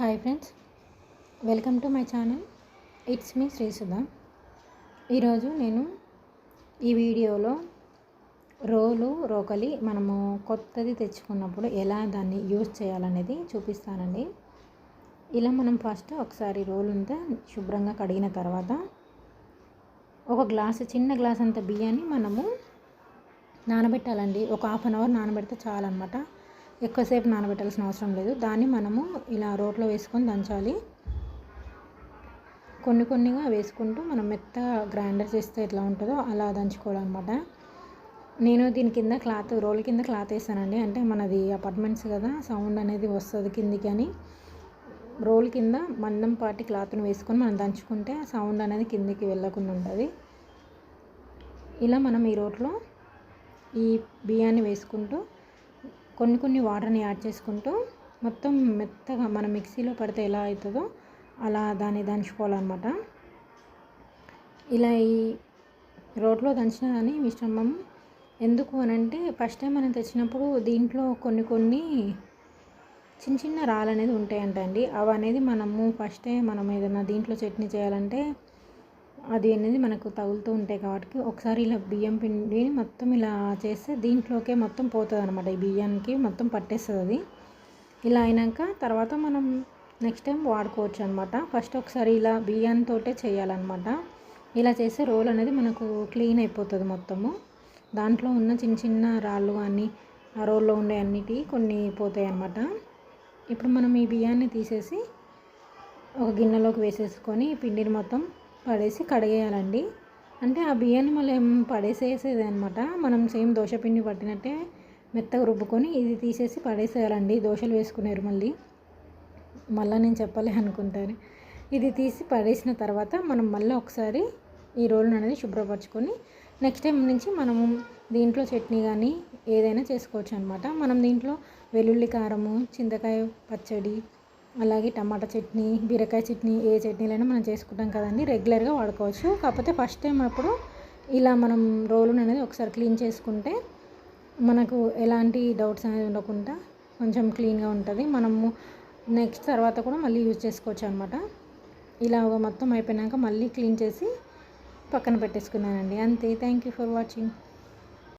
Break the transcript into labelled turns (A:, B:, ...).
A: Hi friends welcome to my channel. It's me Srisudha ఈరోజు నేను ఈ వీడియోలో రోలు రోకలి మనము కొత్తది తెచ్చుకున్నప్పుడు ఎలా దాన్ని యూజ్ చేయాలనేది చూపిస్తానండి. ఇలా మనం ఫస్ట్ ఒకసారి రోలు అంతా శుభ్రంగా కడిగిన తర్వాత ఒక గ్లాసు చిన్న గ్లాస్ అంత బియ్యాన్ని మనము నానబెట్టాలండి. ఒక హాఫ్ అన్ అవర్ నానబెడితే చాలన్నమాట. ఎక్కువసేపు నానబెట్టాల్సిన అవసరం లేదు. దాన్ని మనము ఇలా రోట్లో వేసుకొని దంచాలి. కొన్ని కొన్నిగా వేసుకుంటూ మనం మెత్త గ్రైండర్ చేస్తే ఎట్లా ఉంటుందో అలా దంచుకోవాలన్నమాట. నేను దీని కింద క్లాత్ రోల్ కింద క్లాత్ వేసానండి. అంటే మనది అపార్ట్మెంట్స్ కదా సౌండ్ అనేది వస్తుంది కిందికి అని. రోల్ కింద మందం పాటి క్లాత్ను వేసుకొని మనం దంచుకుంటే సౌండ్ అనేది కిందికి వెళ్ళకుండా ఉంటుంది. ఇలా మనం ఈ రోట్లో ఈ బియ్యాన్ని వేసుకుంటూ కొన్ని కొన్ని వాటర్ని యాడ్ చేసుకుంటూ మొత్తం మెత్తగా మన మిక్సీలో పడితే ఎలా అవుతుందో అలా దాన్ని దంచుకోవాలన్నమాట ఇలా ఈ రోట్లో దంచిన కానీ మిశ్రమం ఎందుకు అని అంటే ఫస్ట్ టైం మనం తెచ్చినప్పుడు దీంట్లో కొన్ని కొన్ని చిన్న చిన్న రాళ్ళు అనేది ఉంటాయంట అండి అవి అనేది మనము ఫస్ట్ టైం మనం ఏదైనా దీంట్లో చట్నీ చేయాలంటే అది అనేది మనకు తగులుతూ ఉంటాయి కాబట్టి ఒకసారి ఇలా బియ్యం పిండిని మొత్తం ఇలా చేస్తే దీంట్లోకే మొత్తం పోతుంది అనమాట ఈ బియ్యానికి మొత్తం పట్టేస్తుంది అది. ఇలా అయినాక తర్వాత మనం నెక్స్ట్ టైం వాడుకోవచ్చు అనమాట ఫస్ట్ ఒకసారి ఇలా బియ్యంతో చేయాలన్నమాట. ఇలా చేస్తే రోల్ అనేది మనకు క్లీన్ అయిపోతుంది మొత్తము. దాంట్లో ఉన్న చిన్న చిన్న రాళ్ళు కానీ ఆ రోల్లో ఉండే అన్నిటి కొన్ని పోతాయి అన్నమాట. ఇప్పుడు మనం ఈ బియ్యాన్ని తీసేసి ఒక గిన్నెలోకి వేసేసుకొని పిండిని మొత్తం పడేసి కడిగేయాలండి. అంటే ఆ బియ్యాన్ని మళ్ళీ పడేసేసేది అనమాట మనం సేమ్ దోశ పిండి పట్టినట్టే మెత్తగా రుబ్బుకొని ఇది తీసేసి పడేసేయాలండి. దోశలు వేసుకునేరు మళ్ళీ. మళ్ళీ నేను చెప్పలే అనుకుంటాను. ఇది తీసి పడేసిన తర్వాత మనం మళ్ళీ ఒకసారి ఈ రోల్ని అనేది శుభ్రపరచుకొని నెక్స్ట్ టైం నుంచి మనము దీంట్లో చట్నీ కానీ ఏదైనా చేసుకోవచ్చు అనమాట మనం దీంట్లో వెల్లుల్లి కారము చింతకాయ పచ్చడి అలాగే టమాటా చట్నీ బీరకాయ చట్నీ ఏ చట్నీలైనా మనం చేసుకుంటాం కదండి. రెగ్యులర్గా వాడుకోవచ్చు. కాకపోతే ఫస్ట్ టైం అప్పుడు ఇలా మనం రోలును అనేది ఒకసారి క్లీన్ చేసుకుంటే మనకు ఎలాంటి డౌట్స్ అనేది ఉండకుండా కొంచెం క్లీన్గా ఉంటుంది. మనము నెక్స్ట్ తర్వాత కూడా మళ్ళీ యూజ్ చేసుకోవచ్చు అనమాట ఇలా మొత్తం అయిపోయినాక మళ్ళీ క్లీన్ చేసి పక్కన పెట్టేసుకున్నానండి. అంతే. Thank you for watching.